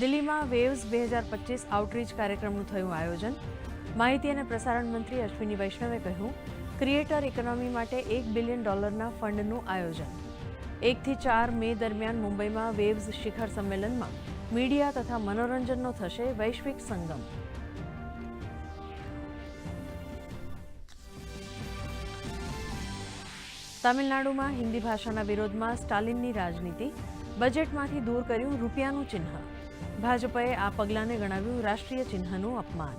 દિલ્હીમાં વેવ્સ બે હજાર પચીસ આઉટરીચ કાર્યક્રમનું થયું આયોજન. માહિતી અને પ્રસારણ મંત્રી અશ્વિની વૈષ્ણવે કહ્યું ક્રિએટર ઇકોનોમી માટે એક બિલિયન ડોલરના ફંડનું આયોજન. એકથી ચાર મે દરમિયાન મુંબઈમાં વેવ્સ શિખર સંમેલનમાં મીડિયા તથા મનોરંજનનો થશે વૈશ્વિક સંગમ. તામિલનાડુમાં હિન્દી ભાષાના વિરોધમાં સ્ટાલિનની રાજનીતિ. બજેટમાંથી દૂર કર્યું રૂપિયાનું ચિહ્ન. ભાજપે આ પગલાંને ગણાવ્યું રાષ્ટ્રીય ચિહ્નનું અપમાન.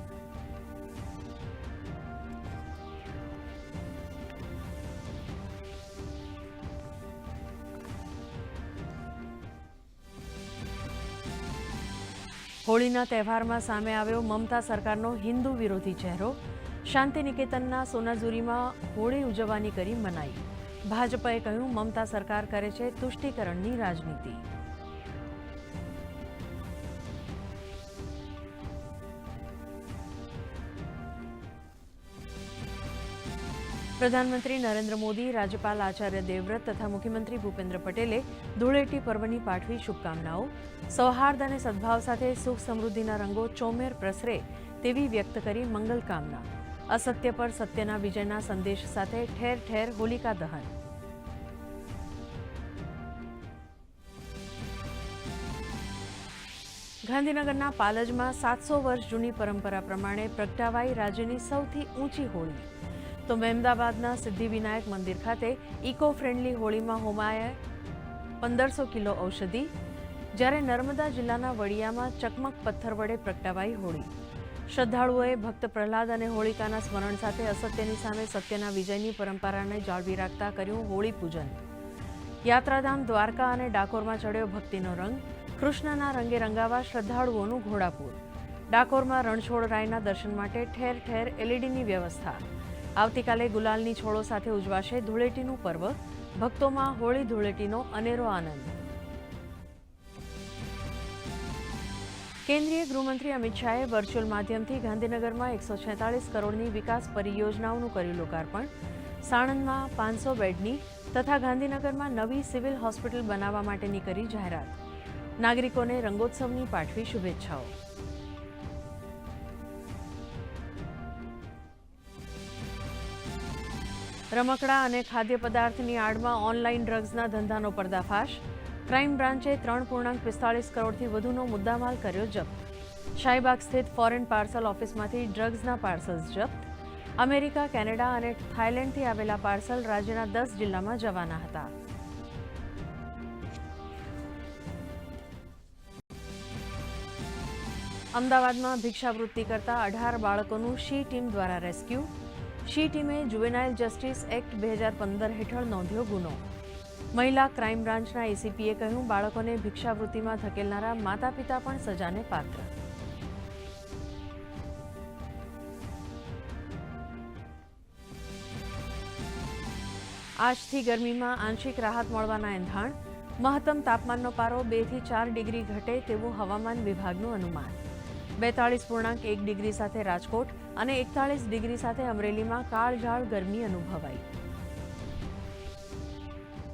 હોળીના તહેવારમાં સામે આવ્યો મમતા સરકારનો હિન્દુ વિરોધી ચહેરો. શાંતિ નિકેતનના સોનાઝુરીમાં હોળી ઉજવવાની કરી મનાઈ. ભાજપએ કહ્યું, મમતા સરકાર કરે છે તુષ્ટિકરણની રાજનીતિ. પ્રધાનમંત્રી નરેન્દ્ર મોદી, રાજ્યપાલ આચાર્ય દેવવ્રત તથા મુખ્યમંત્રી ભૂપેન્દ્ર પટેલે ધૂળેટી પર્વની પાઠવી શુભકામનાઓ. સૌહાર્દ અને સદભાવ સાથે સુખ સમૃદ્ધિના રંગો ચોમેર પ્રસરે તેવી વ્યક્ત કરી મંગલ કામના. અસત્ય પર સત્યના વિજયના સંદેશ સાથે ઠેર ઠેર હોલિકા દહન. ગાંધીનગરના પાલજમાં સાતસો વર્ષ જૂની પરંપરા પ્રમાણે પ્રગટાવાઈ રાજ્યની સૌથી ઊંચી હોળી. તો મહેમદાબાદના સિદ્ધિવિનાયક મંદિર ખાતે ઇકો ફ્રેન્ડલી હોળીમાં હોમાયા પંદરસો કિલો ઔષધિ, જ્યારે નર્મદા જિલ્લાના વડિયામાં ચકમક પથ્થર વડે પ્રગટાવાઈ હોળી. શ્રદ્ધાળુઓએ ભક્ત પ્રહલાદ અને હોળિકાના સ્મરણ સાથે અસત્યની સામે સત્યના વિજયની પરંપરાને જાળવી રાખતા કર્યું હોળી પૂજન. યાત્રાધામ દ્વારકા અને ડાકોરમાં ચડ્યો ભક્તિનો રંગ, કૃષ્ણના રંગે રંગાવા શ્રદ્ધાળુઓનું ઘોડાપુર. ડાકોરમાં રણછોડ રાયના દર્શન માટે ઠેર ઠેર એલઈડીની વ્યવસ્થા. આવતીકાલે ગુલાલની છોડો સાથે ઉજવાશે ધૂળેટીનું પર્વ. ભક્તોમાં હોળી ધૂળેટીનો અનેરો આનંદ. કેન્દ્રીય ગૃહમંત્રી અમિત શાહે વર્ચ્યુઅલ માધ્યમથી ગાંધીનગરમાં એકસો છેતાળીસ કરોડની વિકાસ પરિયોજનાઓનું કર્યું લોકાર્પણ. સાણંદમાં પાંચસો બેડની તથા ગાંધીનગરમાં નવી સિવિલ હોસ્પિટલ બનાવવા માટેની કરી જાહેરાત. નાગરિકોને રંગોત્સવની પાઠવી શુભેચ્છાઓ. રમકડા અને ખાદ્ય પદાર્થની આડમાં ઓનલાઈન ડ્રગ્સના ધંધાનો પર્દાફાશ. ક્રાઇમ બ્રાન્ચે ત્રણ પૂર્ણાંક પિસ્તાળીસ કરોડથી વધુનો મુદ્દામાલ કર્યો જપ્ત. શાહીબાગ સ્થિત ફોરેન પાર્સલ ઓફિસમાંથી ડ્રગ્સના પાર્સલ્સ જપ્ત. અમેરિકા, કેનેડા અને થાઇલેન્ડથી આવેલા પાર્સલ રાજ્યના દસ જિલ્લામાં જવાના હતા. અમદાવાદમાં ભિક્ષાવૃત્તિ કરતા અઢાર બાળકોનું શી ટીમ દ્વારા રેસ્ક્યુ? શી ટીમે જુવેનાઇલ જસ્ટિસ એક્ટ બે હજાર પંદર હેઠળ નોંધ્યો ગુનો. મહિલા ક્રાઇમ બ્રાન્ચના એસીપીએ કહ્યું, બાળકોને ભિક્ષાવૃત્તિમાં ધકેલનારા માતા પિતા પણ સજાને પાત્ર. આજથી ગરમીમાં આંશિક રાહત મળવાના એંધાણ. મહત્તમ તાપમાનનો પારો બેથી ચાર ડિગ્રી ઘટે તેવું હવામાન વિભાગનું અનુમાન. બેતાળીસ પૂર્ણાંક એક ડિગ્રી સાથે રાજકોટ અને એકતાળીસ ડિગ્રી સાથે અમરેલીમાં કાળઝાળ ગરમી અનુભવાઈ.